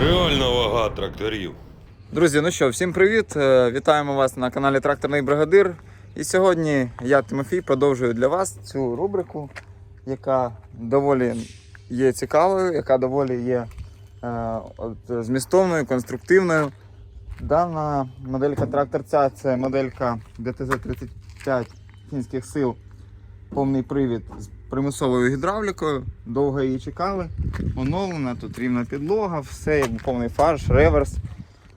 Реальна вага тракторів. Друзі, ну що, всім привіт! Е, Вітаємо вас на каналі Тракторний Бригадир. І сьогодні я, Тимофій, продовжую для вас цю рубрику, яка доволі є цікавою, яка доволі є е, от, змістовною, конструктивною. Дана моделька тракторця це моделька ДТЗ-35 фінських сил, повний привід з примусовою гідравлікою. Довго її чекали. Оновлена, тут рівна підлога, все повний фарш, реверс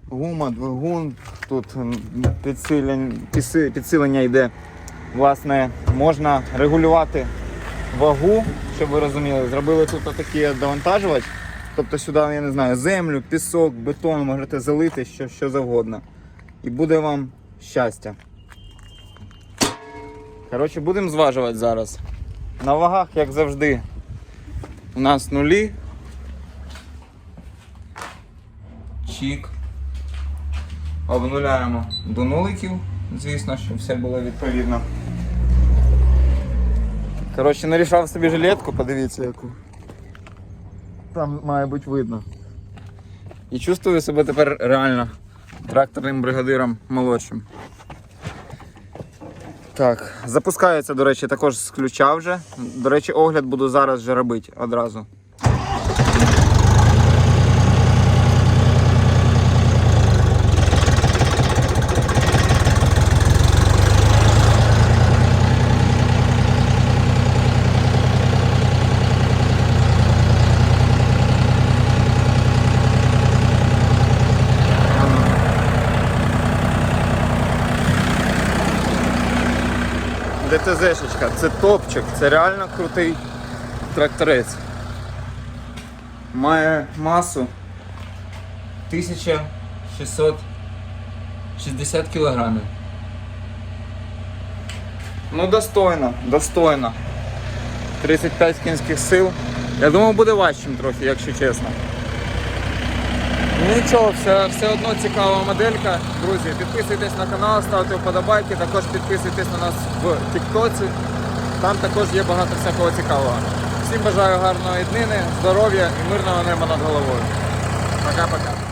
гума, двигун, тут м, підсилень, підси- підсилення йде. Власне, можна регулювати вагу, щоб ви розуміли. Зробили тут такий довантажувач. Тобто сюди, я не знаю, землю, пісок, бетон можете залити, що, що завгодно. І буде вам щастя. Коротше, будемо зважувати зараз. На вагах, як завжди, у нас нулі. Чік. Обнуляємо до нуликів, звісно, щоб все було відповідно. Коротше, нарішав собі жилетку, подивіться яку. Там має бути видно. І чувствую себе тепер реально тракторним бригадиром молодшим. Так, запускається, до речі, також з ключа вже. До речі, огляд буду зараз вже робити одразу. ДТЗшечка, це топчик, це реально крутий тракторець. Має масу 1660 кілограмів. Ну достойно, достойно. 35 кінських сил. Я думав буде важчим трохи, якщо чесно. Ну нічого, все, все одно цікава моделька. Друзі, підписуйтесь на канал, ставте вподобайки, також підписуйтесь на нас в Тіктоці. Там також є багато всякого цікавого. Всім бажаю гарної днини, здоров'я і мирного неба над головою. Пока-пока.